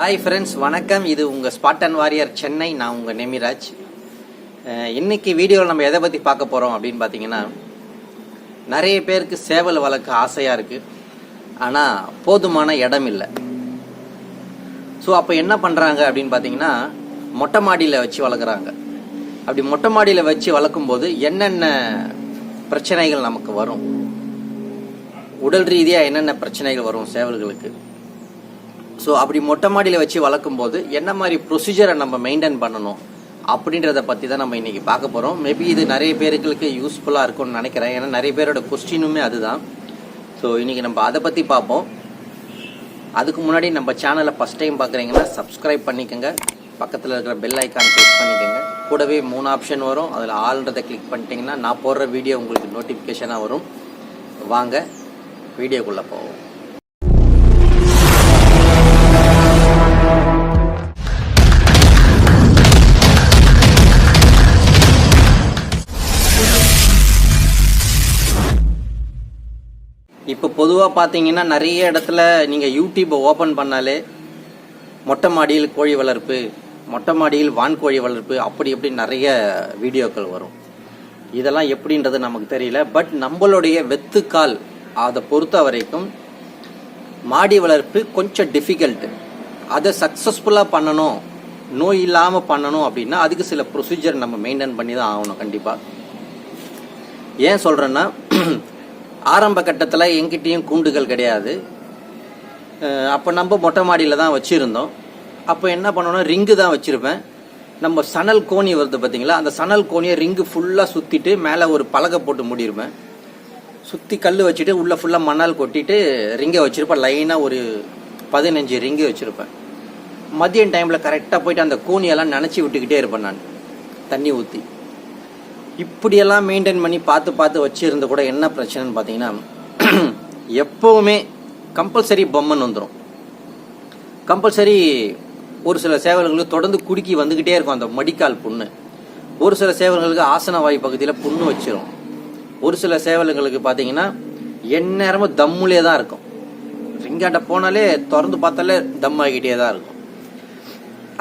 Hi friends வணக்கம். இது உங்கள் ஸ்பாட்டன் வாரியர் சென்னை நான் உங்கள் நெமிராஜ் இன்னைக்கு வீடியோவில் நம்ம எதை பற்றி பார்க்க போகிறோம் அப்படின்னு பார்த்தீங்கன்னா நிறைய பேருக்கு சேவல் வளர்க்க ஆசையாக இருக்குது ஆனால் போதுமான இடம் இல்லை. ஸோ அப்போ என்ன பண்ணுறாங்க அப்படின்னு பார்த்தீங்கன்னா மொட்டை மாடியில் வச்சு வளர்க்குறாங்க. அப்படி மொட்டை மாடியில் வச்சு வளர்க்கும்போது என்னென்ன பிரச்சனைகள் நமக்கு வரும்? உடல் ரீதியாக என்னென்ன பிரச்சனைகள் வரும் சேவல்களுக்கு? ஸோ அப்படி மொட்டை மாடியில் வச்சு வளர்க்கும் போது என்ன மாதிரி ப்ரொசீஜரை நம்ம மெயின்டைன் பண்ணணும் அப்படின்றத பற்றி தான் நம்ம இன்னைக்கு பார்க்க போகிறோம் மேபி இது நிறைய பேருக்கு யூஸ்ஃபுல்லாக இருக்கும்னு நினைக்கிறேன். ஏன்னா நிறைய பேரோட கொஸ்டினுமே அதுதான். ஸோ இன்னைக்கு நம்ம அதை பற்றி பார்ப்போம். அதுக்கு முன்னாடி நம்ம சேனலை ஃபஸ்ட் டைம் பார்க்குறீங்கன்னா சப்ஸ்கிரைப் பண்ணிக்கோங்க. பக்கத்தில் இருக்கிற பெல் ஐக்கான் கிளிக் பண்ணிக்கோங்க. கூடவே மூணு ஆப்ஷன் வரும். அதில் ஆல்ன்றதை கிளிக் பண்ணிட்டீங்கன்னா நான் போடுற வீடியோ உங்களுக்கு நோட்டிஃபிகேஷனாக வரும். வாங்க வீடியோக்குள்ளே போவோம். இப்போ பொதுவாக பார்த்தீங்கன்னா நிறைய இடத்துல நீங்கள் யூடியூப்பை ஓப்பன் பண்ணாலே மொட்டை மாடியில் கோழி வளர்ப்பு மொட்டை மாடியில் வான்கோழி வளர்ப்பு அப்படி இப்படி நிறைய வீடியோக்கள் வரும். இதெல்லாம் எப்படின்றது நமக்கு தெரியல. பட் நம்மளுடைய வெத்துக்கால் அதை பொறுத்த வரைக்கும் மாடி வளர்ப்பு கொஞ்சம் டிஃபிகல்ட்டு அதை சக்ஸஸ்ஃபுல்லாக பண்ணணும் நோய் இல்லாமல் பண்ணணும் அப்படின்னா அதுக்கு சில ப்ரொசீஜர் நம்ம மெயின்டைன் பண்ணி தான் ஆகணும் கண்டிப்பாக ஏன் சொல்கிறேன்னா ஆரம்ப கட்டத்தில் எங்கிட்டேயும் கூண்டுகள் கிடையாது. அப்போ நம்ம மொட்டை மாடியில் தான் வச்சுருந்தோம். அப்போ என்ன பண்ணணும் ரிங்கு தான் வச்சுருப்பேன். நம்ம சணல் கோணி வருது பார்த்தீங்களா அந்த சணல் கோணியை ரிங்கு ஃபுல்லாக சுற்றிட்டு மேலே ஒரு பலகை போட்டு மூடிருப்பேன். சுற்றி கல் வச்சுட்டு உள்ளே ஃபுல்லாக மணல் கொட்டிட்டு ரிங்கை வச்சுருப்பேன். லைனாக ஒரு பதினஞ்சு ரிங்கு வச்சுருப்பேன். மதியம் டைமில் கரெக்டாக போயிட்டு அந்த கோணியெல்லாம் நினச்சி விட்டுக்கிட்டே இருப்பேன் நான். தண்ணி ஊற்றி இப்படியெல்லாம் மெயின்டைன் பண்ணி பார்த்து பார்த்து வச்சுருந்து கூட என்ன பிரச்சனைன்னு பார்த்தீங்கன்னா எப்போவுமே கம்பல்சரி பொம்மன் வந்துடும் கம்பல்சரி ஒரு சில சேவல்களுக்கு தொடர்ந்து குடுக்கி வந்துக்கிட்டே இருக்கும் அந்த மடிக்கால் புண்ணு. ஒரு சில சேவல்களுக்கு ஆசன வாய் பகுதியில் புண்ணு வச்சிரும். ஒரு சில சேவல்களுக்கு பார்த்தீங்கன்னா எந்நேரமும் தம்முலே தான் இருக்கும் ரிங்காட்ட போனாலே திறந்து பார்த்தாலே தம் ஆகிக்கிட்டே தான் இருக்கும்.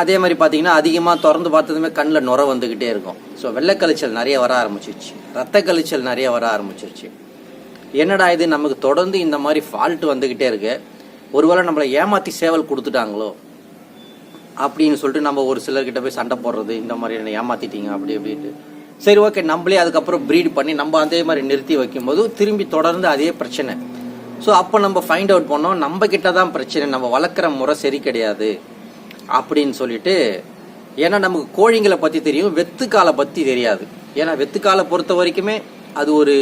அதே மாதிரி பார்த்தீங்கன்னா அதிகமாக திறந்து பார்த்ததுமே கண்ணில் நுர வந்துக்கிட்டே இருக்கும். ஸோ வெள்ளைக்கழிச்சல் நிறைய வர ஆரம்பிச்சிருச்சு. ரத்த கழிச்சல் நிறைய வர ஆரம்பிச்சிருச்சு. என்னடா இது? நமக்கு தொடர்ந்து இந்த மாதிரி ஃபால்ட் வந்துக்கிட்டே இருக்கு. ஒருவேளை நம்மளை ஏமாற்றி சேவல் கொடுத்துட்டாங்களோ? அப்படின்னு சொல்லிட்டு நம்ம ஒரு சிலர்கிட்ட போய் சண்டை போடுறது இந்த மாதிரி என்னை ஏமாத்திட்டீங்க அப்படி அப்படின்ட்டு சரி ஓகே நம்மளே அதுக்கப்புறம் ப்ரீட் பண்ணி நம்ம அதே மாதிரி நிறுத்தி வைக்கும்போது திரும்பி தொடர்ந்து அதே பிரச்சனை. ஸோ அப்போ நம்ம ஃபைண்ட் அவுட் பண்ணோம் நம்ம கிட்ட தான் பிரச்சனை. நம்ம வளர்க்குற முறை சரி கிடையாது. அப்படின்னு சொல்லிட்டு ஏன்னா நமக்கு கோழிங்களை பற்றி தெரியும் வெத்துக்காலை பற்றி தெரியாது. ஏன்னா வெத்துக்காலை பொறுத்த வரைக்குமே அது ஒரு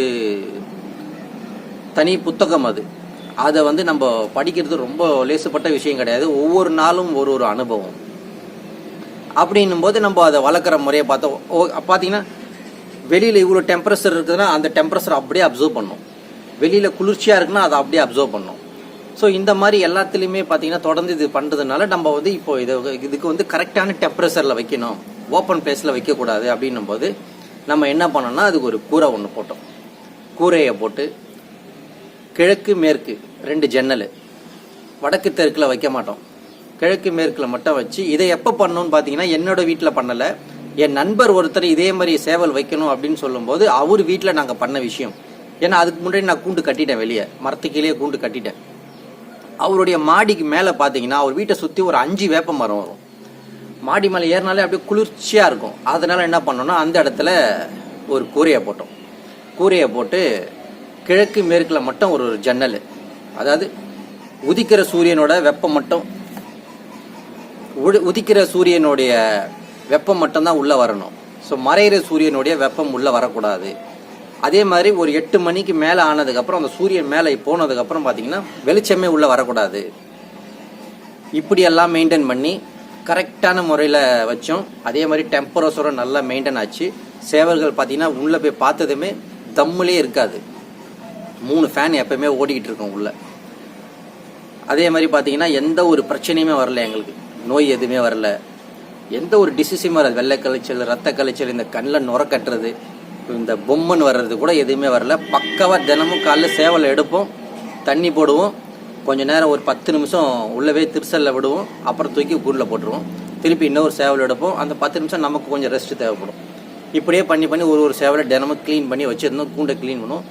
தனி புத்தகம் அது. அதை வந்து நம்ம படிக்கிறது ரொம்ப லேசுப்பட்ட விஷயம் கிடையாது. ஒவ்வொரு நாளும் ஒரு ஒரு அனுபவம். அப்படின்னும் போது நம்ம அதை வளர்க்குற முறையை பார்த்தோம் ஓ பார்த்தீங்கன்னா வெளியில் இவ்வளோ டெம்பரேச்சர் இருக்குதுன்னா அந்த டெம்பரேச்சர் அப்படியே அப்சர்வ் பண்ணும். வெளியில் குளிர்ச்சியாக இருக்குன்னா அதை அப்படியே அப்சர்வ் பண்ணும். ஸோ இந்த மாதிரி எல்லாத்துலேயுமே பார்த்தீங்கன்னா தொடர்ந்து இது பண்ணுறதுனால நம்ம வந்து இப்போ இதை இதுக்கு வந்து கரெக்டான டெம்பரேச்சரில் வைக்கணும். ஓப்பன் பிளேஸில் வைக்கக்கூடாது அப்படின்னும் போது நம்ம என்ன பண்ணோம்னா அதுக்கு ஒரு கூரை ஒன்று போட்டோம். கூரையை போட்டு கிழக்கு மேற்கு ரெண்டு ஜன்னல். வடக்கு தெற்கில் வைக்க மாட்டோம். கிழக்கு மேற்கில் மட்டும் வச்சு இதை எப்போ பண்ணணும்னு பார்த்தீங்கன்னா என்னோட வீட்டில் பண்ணலை. என் நண்பர் ஒருத்தர் இதே மாதிரி சேவல் வைக்கணும் அப்படின்னு சொல்லும்போது அவர் வீட்டில் நாங்கள் பண்ண விஷயம். ஏன்னா அதுக்கு முன்னாடி நான் கூண்டு கட்டிட்டேன் வெளியே. மரத்துக்கீழே கூண்டு கட்டிட்டேன். அவருடைய மாடிக்கு மேலே பார்த்தீங்கன்னா அவர் வீட்டை சுற்றி ஒரு அஞ்சு வேப்ப மரம் வரும். மாடி மேலே ஏறினாலே அப்படியே குளிர்ச்சியாக இருக்கும். அதனால் என்ன பண்ணோம்னா அந்த இடத்துல ஒரு கூரையை போட்டோம். கூரையை போட்டு கிழக்கு மேற்கில் மட்டும் ஒரு ஒரு ஜன்னல். அதாவது உதிக்கிற சூரியனோட வெப்பம் மட்டும் உதிக்கிற சூரியனுடைய வெப்பம் மட்டும்தான் உள்ளே வரணும். ஸோ மறையிற சூரியனுடைய வெப்பம் உள்ளே வரக்கூடாது. அதே மாதிரி ஒரு எட்டு மணிக்கு மேலே ஆனதுக்கப்புறம் அந்த சூரியன் மேலே போனதுக்கப்புறம் பார்த்தீங்கன்னா வெளிச்சமே உள்ளே வரக்கூடாது. இப்படியெல்லாம் மெயின்டைன் பண்ணி கரெக்டான முறையில் வச்சோம். அதே மாதிரி டெம்பரேச்சரும் நல்லா மெயின்டைன் ஆச்சு. சேவல்கள் பார்த்தீங்கன்னா உள்ளே போய் பார்த்ததுமே தம்முலே இருக்காது. மூணு ஃபேன் எப்பயுமே ஓடிக்கிட்டு இருக்கும் உள்ள. அதே மாதிரி பார்த்தீங்கன்னா எந்த ஒரு பிரச்சனையுமே வரல எங்களுக்கு. நோய் எதுவுமே வரல. எந்த ஒரு டிசீஸுமே வராது. வெள்ளை கழிச்சல் ரத்த கழிச்சல் இந்த கண்ணில் நுர கட்டுறது இந்த பொம்மன் வர்றது கூட எதுவுமே வரல. பக்காவாக தினமும் காலைல சேவல் எடுப்போம் தண்ணி போடுவோம். கொஞ்சம் நேரம் ஒரு பத்து நிமிஷம் உள்ளவே திருசலில் விடுவோம். அப்புறம் தூக்கி கூண்டில் போட்டுருவோம். திருப்பி இன்னொரு சேவல் எடுப்போம். அந்த பத்து நிமிஷம் நமக்கு கொஞ்சம் ரெஸ்ட் தேவைப்படும். இப்படியே பண்ணி பண்ணி ஒரு ஒரு சேவலை தினமும் க்ளீன் பண்ணி வச்சுருந்தோம். கூண்டை க்ளீன் பண்ணுவோம்.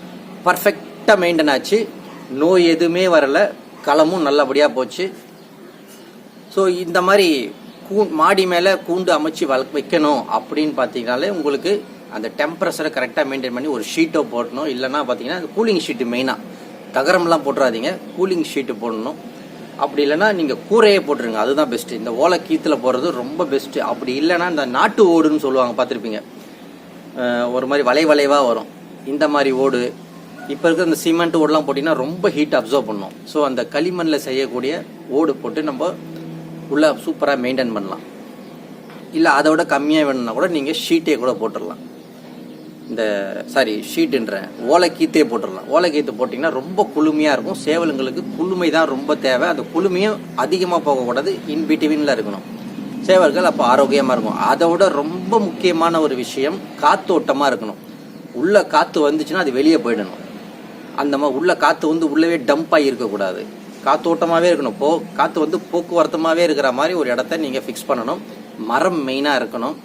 பர்ஃபெக்டாக மெயின்டைன் ஆச்சு. நோய் எதுவுமே வரல. களமும் நல்லபடியாக போச்சு. ஸோ இந்த மாதிரி கூ மாடி மேலே கூண்டு அமைச்சு வள வைக்கணும் அப்படின்னு பார்த்தீங்கனாலே உங்களுக்கு அந்த டெம்பரேச்சரை கரெக்டாக மெயின்டைன் பண்ணி ஒரு ஷீட்டோ போடணும். இல்லைன்னா பார்த்தீங்கன்னா அந்த கூலிங் ஷீட்டு மெயினாக தகரம்லாம் போட்டுறாதீங்க. கூலிங் ஷீட்டு போடணும். அப்படி இல்லைன்னா நீங்கள் கூரையே போட்டுருங்க. அதுதான் பெஸ்ட்டு இந்த ஓலை கீத்தில் போடுறது ரொம்ப பெஸ்ட்டு அப்படி இல்லைன்னா இந்த நாட்டு ஓடுன்னு சொல்லுவாங்க பார்த்துருப்பீங்க. ஒரு மாதிரி வளை வளைவாக வரும். இந்த மாதிரி ஓடு. இப்போ இருக்கிற இந்த சிமெண்ட் ஓடுலாம் போட்டிங்கன்னா ரொம்ப ஹீட் அப்சர்வ் பண்ணும். ஸோ அந்த களிமண்ணில் செய்யக்கூடிய ஓடு போட்டு நம்ம உள்ளே சூப்பராக மெயின்டைன் பண்ணலாம். இல்லை அதை விட கம்மியாக வேணும்னா கூட நீங்கள் ஷீட்டே கூட போட்டுடலாம். இந்த சாரி ஷீட்டுன்றேன் ஓலைக்கீத்தே போட்டுடலாம். ஓலைக்கீத்து போட்டிங்கன்னா ரொம்ப குளுமையாக இருக்கும். சேவலுங்களுக்கு குளுமை தான் ரொம்ப தேவை. அந்த குளுமையும் அதிகமாக போகக்கூடாது. இன் பிட்வீனில் இருக்கணும். சேவல்கள் அப்போ ஆரோக்கியமாக இருக்கும். அதை விட ரொம்ப முக்கியமான ஒரு விஷயம் காத்தோட்டமாக இருக்கணும். உள்ள காற்று வந்துச்சுன்னா அது வெளியே போயிடணும். அந்த மாதிரி உள்ள காற்று வந்து உள்ளவே டம்ப் ஆகி இருக்கக்கூடாது. காத்தோட்டமாகவே இருக்கணும். போ காற்று வந்து போக்குவரத்துமாகவே இருக்கிற மாதிரி ஒரு இடத்த நீங்கள் ஃபிக்ஸ் பண்ணணும். மரம் மெயினாக இருக்கணும்.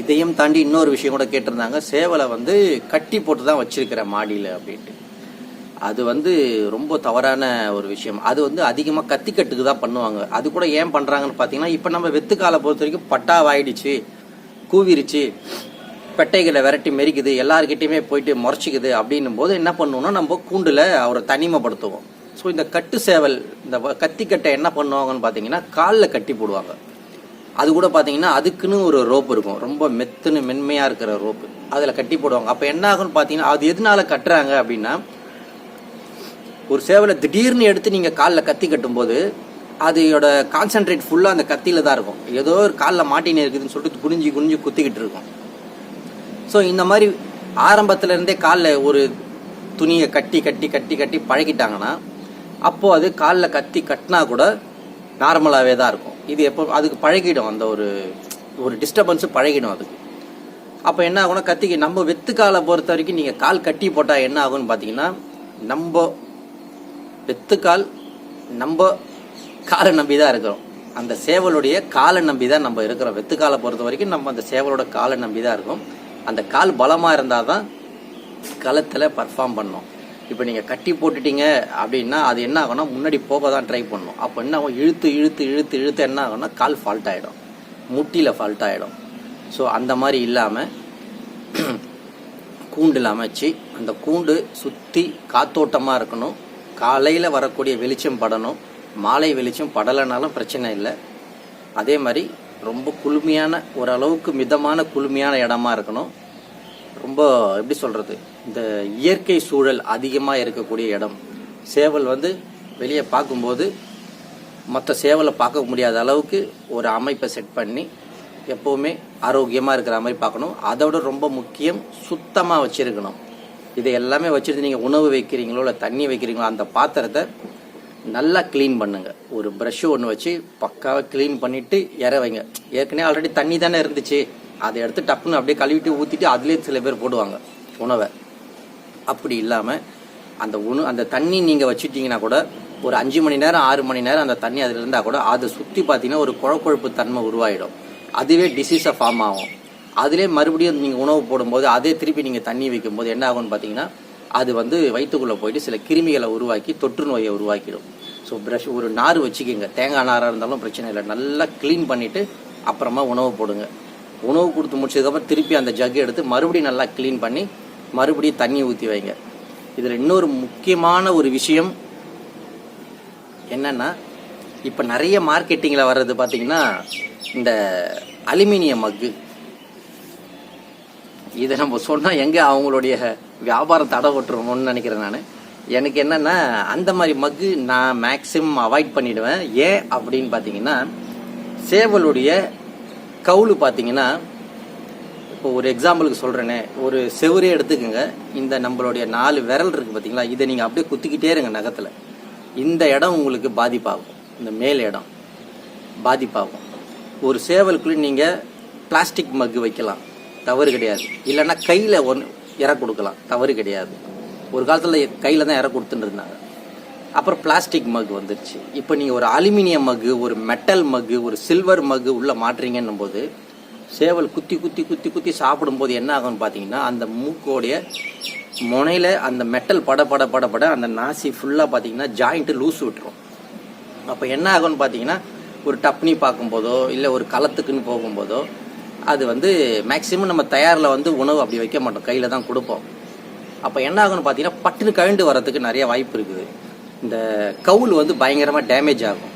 இதையும் தாண்டி இன்னொரு விஷயம் கூட கேட்டிருந்தாங்க. சேவலை வந்து கட்டி போட்டு தான் வச்சிருக்கிற மாடியில் அப்படின்ட்டு. அது வந்து ரொம்ப தவறான ஒரு விஷயம். அது வந்து அதிகமாக கத்திக்கட்டுக்கு தான் பண்ணுவாங்க. அது கூட ஏன் பண்ணுறாங்கன்னு பார்த்தீங்கன்னா இப்போ நம்ம வெத்துக்காலை பொறுத்த வரைக்கும் பட்டாவாயிடுச்சு கூவிருச்சு பெட்டைகளை விரட்டி மெரிக்குது எல்லாருக்கிட்டையுமே போயிட்டு முறைச்சிக்குது அப்படின்னும் போது என்ன பண்ணுவோம்னா நம்ம கூண்டில் அவரை தனிமைப்படுத்துவோம். ஸோ இந்த கட்டு சேவல் இந்த கத்திக்கட்டை என்ன பண்ணுவாங்கன்னு பார்த்தீங்கன்னா காலில் கட்டி போடுவாங்க. அது கூட பார்த்தீங்கன்னா அதுக்குன்னு ஒரு ரோப் இருக்கும். ரொம்ப மெத்துன்னு மென்மையாக இருக்கிற ரோப்பு அதில் கட்டி போடுவாங்க. அப்போ என்ன ஆகும்னு பார்த்தீங்கன்னா அது எதனால கட்டுறாங்க அப்படின்னா ஒரு சேவலை திடீர்னு எடுத்து நீங்கள் காலில் கத்தி கட்டும்போது அதோட கான்சென்ட்ரேட் ஃபுல்லாக அந்த கத்தியில் தான் இருக்கும். ஏதோ ஒரு காலில் மாட்டின்னு இருக்குதுன்னு சொல்லிட்டு குனிஞ்சு குனிஞ்சு குத்திக்கிட்டு இருக்கும். ஸோ இந்த மாதிரி ஆரம்பத்துலேருந்தே காலில் ஒரு துணியை கட்டி கட்டி கட்டி கட்டி பழகிட்டாங்கன்னா அப்போது அது காலில் கத்தி கட்டினா கூட நார்மலாகவே தான் இருக்கும். இது எப்போ அதுக்கு பழகிடும் அந்த ஒரு ஒரு டிஸ்டர்பன்ஸு பழகிடும் அதுக்கு. அப்போ என்ன ஆகும்னா கத்திக்கு நம்ம வெத்து காலை பொறுத்த வரைக்கும் நீங்கள் கால் கட்டி போட்டால் என்ன ஆகும்னு பார்த்தீங்கன்னா நம்ம வெத்துக்கால் நம்ம காலை நம்பி தான் இருக்கிறோம். அந்த சேவலுடைய காலை நம்பி தான் நம்ம இருக்கிறோம். வெத்துக்காலை பொறுத்த வரைக்கும் நம்ம அந்த சேவலோட காலை நம்பி தான் இருக்கோம். அந்த கால் பலமாக இருந்தால் தான் களத்தில் பர்ஃபார்ம் பண்ணோம். இப்போ நீங்கள் கட்டி போட்டுட்டீங்க அப்படின்னா அது என்ன ஆகும்னா முன்னாடி போக தான் ட்ரை பண்ணும். அப்போ என்ன ஆகும்? இழுத்து இழுத்து இழுத்து இழுத்து என்ன ஆகும்னா கால் ஃபால்ட் ஆகிடும் முட்டியில் ஃபால்ட் ஆகிடும் ஸோ அந்த மாதிரி இல்லாமல் கூண்டில் அமைச்சு அந்த கூண்டு சுற்றி காத்தோட்டமாக இருக்கணும். காலையில் வரக்கூடிய வெளிச்சம் படணும். மாலை வெளிச்சம் படலைனாலும் பிரச்சனை இல்லை. அதே மாதிரி ரொம்ப குளுமையான ஓரளவுக்கு மிதமான குளுமையான இடமா இருக்கணும். ரொம்ப எப்படி சொல்கிறது இந்த இயற்கை சூழல் அதிகமாக இருக்கக்கூடிய இடம். சேவல் வந்து வெளியே பார்க்கும்போது மற்ற சேவலை பார்க்க முடியாத அளவுக்கு ஒரு அமைப்பை செட் பண்ணி எப்போவுமே ஆரோக்கியமாக இருக்கிற மாதிரி பார்க்கணும். அதோட ரொம்ப முக்கியம் சுத்தமாக வச்சுருக்கணும். இதை எல்லாமே வச்சுருந்து நீங்கள் உணவு வைக்கிறீங்களோ இல்லை தண்ணி வைக்கிறீங்களோ அந்த பாத்திரத்தை நல்லா க்ளீன் பண்ணுங்கள் ஒரு ப்ரஷ்ஷு ஒன்று வச்சு பக்காவாக க்ளீன் பண்ணிவிட்டு இற வைங்க. ஏற்கனவே ஆல்ரெடி தண்ணி தானே இருந்துச்சு. அதை எடுத்து டப்புன்னு அப்படியே கழுவிட்டு ஊற்றிட்டு அதுலேயே சில பேர் போடுவாங்க உணவை. அப்படி இல்லாமல் அந்த உணவு அந்த தண்ணி நீங்கள் வச்சுட்டிங்கன்னா கூட ஒரு அஞ்சு மணி நேரம் ஆறு மணி நேரம் அந்த தண்ணி அதில் இருந்தால் கூட அதை சுற்றி பார்த்தீங்கன்னா ஒரு குழக்குழப்பு தன்மை உருவாயிடும். அதுவே டிசீஸை ஃபார்ம் ஆகும். அதிலே மறுபடியும் நீங்கள் உணவு போடும்போது அதே திருப்பி நீங்கள் தண்ணி வைக்கும்போது என்ன ஆகும்னு பார்த்தீங்கன்னா அது வந்து வயிற்றுக்குள்ளே போயிட்டு சில கிருமிகளை உருவாக்கி தொற்று நோயை உருவாக்கிடும். ஸோ ப்ரஷ் ஒரு நார் வச்சுக்கோங்க. தேங்காய் நாராக இருந்தாலும் பிரச்சனை இல்லை. நல்லா க்ளீன் பண்ணிவிட்டு அப்புறமா உணவு போடுங்க. உணவு கொடுத்து முடிச்சதுக்கப்புறம் திருப்பி அந்த ஜக் எடுத்து மறுபடியும் நல்லா க்ளீன் பண்ணி மறுபடியும் தண்ணி ஊற்றி வைங்க. இதில் இன்னொரு முக்கியமான ஒரு விஷயம் என்னென்னா இப்போ நிறைய மார்க்கெட்டிங்கில் வர்றது பார்த்திங்கன்னா இந்த அலுமினிய மக்கு. இதை நம்ம சொன்னால் எங்கே அவங்களுடைய வியாபாரம் தடை விட்டுருமோன்னு நினைக்கிறேன் நான். எனக்கு என்னென்னா அந்த மாதிரி மக்கு நான் மேக்ஸிமம் அவாய்ட் பண்ணிவிடுவேன் ஏன் அப்படின்னு பார்த்தீங்கன்னா சேவலுடைய கவுளு பார்த்தீங்கன்னா இப்போ ஒரு எக்ஸாம்பிளுக்கு சொல்கிறேனே ஒரு செவரே எடுத்துக்கோங்க. இந்த நம்மளுடைய நாலு விரல் இருக்குது பார்த்தீங்களா இதை நீங்கள் அப்படியே குத்திக்கிட்டே இருங்க நகத்தில். இந்த இடம் உங்களுக்கு பாதிப்பாகும். இந்த மேல் இடம் பாதிப்பாகும். ஒரு சேவலுக்குள்ளே நீங்கள் பிளாஸ்டிக் மக்கு வைக்கலாம். தவறு கிடையாது. இல்லைன்னா கையில் ஒன்று இற கொடுக்கலாம். தவறு கிடையாது. ஒரு காலத்தில் கையில் தான் இற கொடுத்துட்டு இருந்தாங்க. அப்புறம் பிளாஸ்டிக் மக் வந்துருச்சு. இப்போ நீங்கள் ஒரு அலுமினியம் மக்கு ஒரு மெட்டல் மக்கு ஒரு சில்வர் மக்கு உள்ளே மாட்டுறீங்கன்னும் போது சேவல் குத்தி குத்தி குத்தி குத்தி சாப்பிடும்போது என்ன ஆகும்னு பார்த்தீங்கன்னா அந்த மூக்கோடைய முனையில் அந்த மெட்டல் பட பட பட பட அந்த நாசி ஃபுல்லாக பார்த்தீங்கன்னா ஜாயிண்ட்டு லூஸ் விட்டுரும். அப்போ என்ன ஆகும்னு பார்த்தீங்கன்னா ஒரு டப்னி பார்க்கும்போதோ இல்லை ஒரு களத்துக்குன்னு போகும்போதோ அது வந்து மேக்ஸிமம் நம்ம தயாரில் வந்து உணவு அப்படி வைக்க மாட்டோம். கையில் தான் கொடுப்போம். அப்போ என்ன ஆகும்னு பார்த்தீங்கன்னா பட்டுன்னு கழண்டு வரதுக்கு நிறைய வாய்ப்பு இருக்குது. இந்த கவுல் வந்து பயங்கரமாக டேமேஜ் ஆகும்.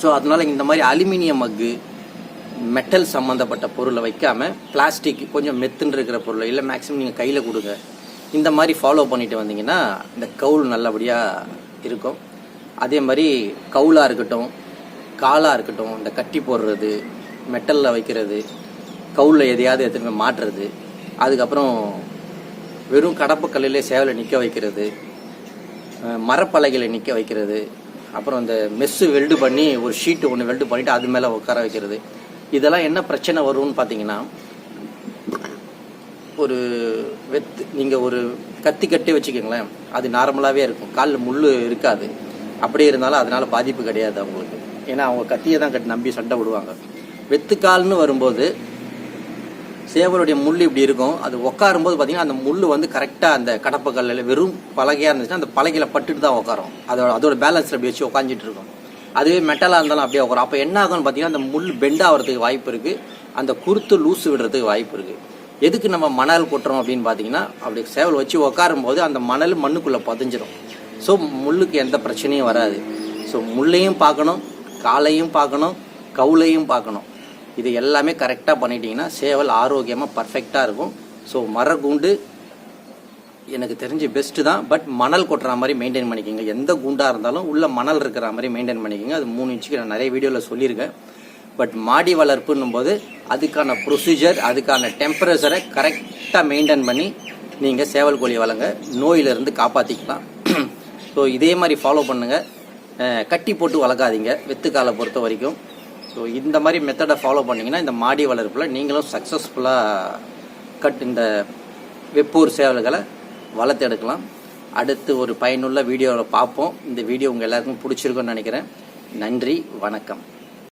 ஸோ அதனால இந்த மாதிரி அலுமினியம் மக்கு மெட்டல் சம்மந்தப்பட்ட பொருளை வைக்காமல் பிளாஸ்டிக் கொஞ்சம் மெத்துன்னு இருக்கிற பொருளை இல்லை மேக்ஸிமம் நீங்கள் கையில் கொடுங்க. இந்த மாதிரி ஃபாலோ பண்ணிட்டு வந்தீங்கன்னா இந்த கவுல் நல்லபடியாக இருக்கும். அதே மாதிரி கவுலாக இருக்கட்டும் காலாக இருக்கட்டும் இந்த கட்டி போடுறது மெட்டலில் வைக்கிறது கவுலில் எதையாவது எடுத்துகிட்டு மாட்டுறது அதுக்கப்புறம் வெறும் கடப்பக்கல்லிலே சேவலை நிற்க வைக்கிறது மரப்பலகையில் நிற்க வைக்கிறது. அப்புறம் அந்த மெஸ்ஸு வெல்டு பண்ணி ஒரு ஷீட்டு ஒன்று வெல்டு பண்ணிவிட்டு அது மேலே உட்கார வைக்கிறது. இதெல்லாம் என்ன பிரச்சனை வரும்னு பார்த்தீங்கன்னா ஒரு வெத்து நீங்கள் ஒரு கத்தி கட்டி வச்சுக்கோங்களேன் அது நார்மலாகவே இருக்கும். காலில் முள் இருக்காது. அப்படியே இருந்தாலும் அதனால் பாதிப்பு கிடையாது அவங்களுக்கு. ஏன்னா அவங்க கத்தியை தான் கட்டி நம்பி சண்டை விடுவாங்க வெத்துக்கால்னு வரும்போது சேவலுடைய முள் இப்படி இருக்கும். அது உட்காரும்போது பார்த்தீங்கன்னா அந்த முள் வந்து கரெக்டாக அந்த கடப்பக்கல்லில் வெறும் பலகையாக இருந்துச்சுன்னா அந்த பலகையில் பட்டுட்டு தான் உட்காரும் அதோட அதோட பேலன்ஸ் அப்படி வச்சு உட்காந்துட்டு இருக்கும். அதுவே மெட்டலாக இருந்தாலும் அப்படியே உட்காரும் அப்போ என்ன ஆகும்னு பார்த்தீங்கன்னா அந்த முள் பெண்ட் ஆகிறதுக்கு வாய்ப்பு இருக்குது அந்த குருத்து லூசு விடுறதுக்கு வாய்ப்பு இருக்குது எதுக்கு நம்ம மணல் கொட்டுறோம் அப்படின்னு பார்த்தீங்கன்னா அப்படி சேவல் வச்சு உட்காரும் போது அந்த மணல் மண்ணுக்குள்ளே பதிஞ்சிடும் ஸோ முள்ளுக்கு எந்த பிரச்சனையும் வராது. ஸோ முள்ளையும் பார்க்கணும் காலையும் பார்க்கணும் கவுளையும் பார்க்கணும். இது எல்லாமே கரெக்டாக பண்ணிட்டீங்கன்னா சேவல் ஆரோக்கியமாக பர்ஃபெக்டாக இருக்கும். ஸோ மரக்கூண்டு எனக்கு தெரிஞ்சு பெஸ்ட்டு தான். பட் மணல் கொட்டுற மாதிரி மெயின்டைன் பண்ணிக்கோங்க. எந்த குண்டாக இருந்தாலும் உள்ள மணல் இருக்கிற மாதிரி மெயின்டைன் பண்ணிக்கோங்க. அது மூணு இன்ச்சுக்கு நான் நிறைய வீடியோவில் சொல்லியிருக்கேன். பட் மாடி வளர்ப்புன்னும் போது அதுக்கான ப்ரொசீஜர் அதுக்கான டெம்பரேச்சரை கரெக்டாக மெயின்டைன் பண்ணி நீங்கள் சேவல் கோழி வளங்க நோயிலிருந்து காப்பாற்றிக்கலாம் ஸோ இதே மாதிரி ஃபாலோ பண்ணுங்கள் கட்டி போட்டு வளர்க்காதீங்க. வெத்துக்காலை பொறுத்த வரைக்கும். ஸோ இந்த மாதிரி மெத்தடை ஃபாலோ பண்ணிங்கன்னா இந்த மாடி வளர்ப்பில் நீங்களும் சக்ஸஸ்ஃபுல்லாக கட் இந்த வெப்பூர் சேவல்களை வளர்த்து எடுக்கலாம். அடுத்து ஒரு பயனுள்ள வீடியோவில் பார்ப்போம். இந்த வீடியோ உங்கள் எல்லாருக்கும் பிடிச்சிருக்குன்னு நினைக்கிறேன். நன்றி வணக்கம்.